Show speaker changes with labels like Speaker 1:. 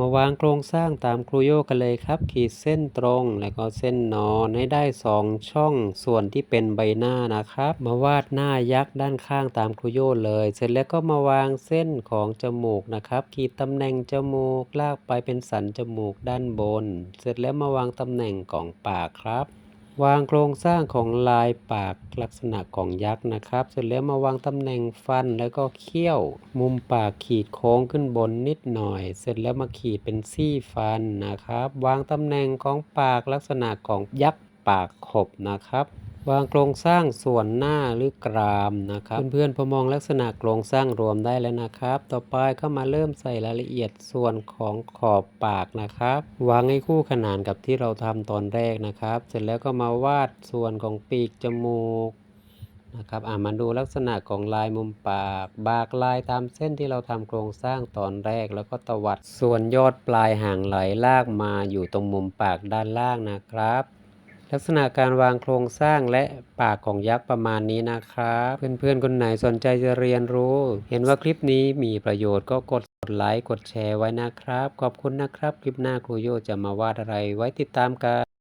Speaker 1: มาวางโครงสร้างตามครูโยกันเลยครับ ขีดเส้นตรงแล้วก็เส้นนอนให้ได้สองช่องส่วนที่เป็นใบหน้านะครับ มาวาดหน้ายักษ์ด้านข้างตามครูโยเลย เสร็จแล้วก็มาวางเส้นของจมูกนะครับ ขีดตำแหน่งจมูกลากไปเป็นสันจมูกด้านบน เสร็จแล้วมาวางตำแหน่งของปากครับ วางโครงสร้างของลายปากลักษณะของยักษ์นะครับ เสร็จแล้วมาวางตำแหน่งฟันแล้วก็เขี้ยว มุมปากขีดโค้งขึ้นบนนิดหน่อย เสร็จแล้วมาขีดเป็นซี่ฟันนะครับ วางตำแหน่งของปากลักษณะของยักษ์ปากขบนะครับ วางโครงสร้างส่วนหน้าหรือกรามนะครับ เพื่อนๆพอมองลักษณะโครงสร้างรวมได้แล้วนะครับ ต่อไปก็มาเริ่มใส่รายละเอียดส่วนของขอบปากนะครับ วางให้คู่ขนานกับที่เราทำตอนแรกนะครับ เสร็จแล้วก็มาวาดส่วนของปีกจมูกนะครับอ่ามาดูลักษณะของลายมุมปาก บากลายตามเส้นที่เราทำโครงสร้างตอนแรก แล้วก็ตวัดส่วนยอดปลายหางไหลลากมาอยู่ตรงมุมปากด้านล่างนะครับ ลักษณะการวางโครงสร้างและปากของยักษ์ประมาณนี้นะครับ เพื่อนๆ คนไหนสนใจจะเรียนรู้ เห็นว่าคลิปนี้มีประโยชน์ก็กดไลค์กดแชร์ไว้นะครับ ขอบคุณนะครับ คลิปหน้าครูโยจะมาวาดอะไรไว้ติดตามกัน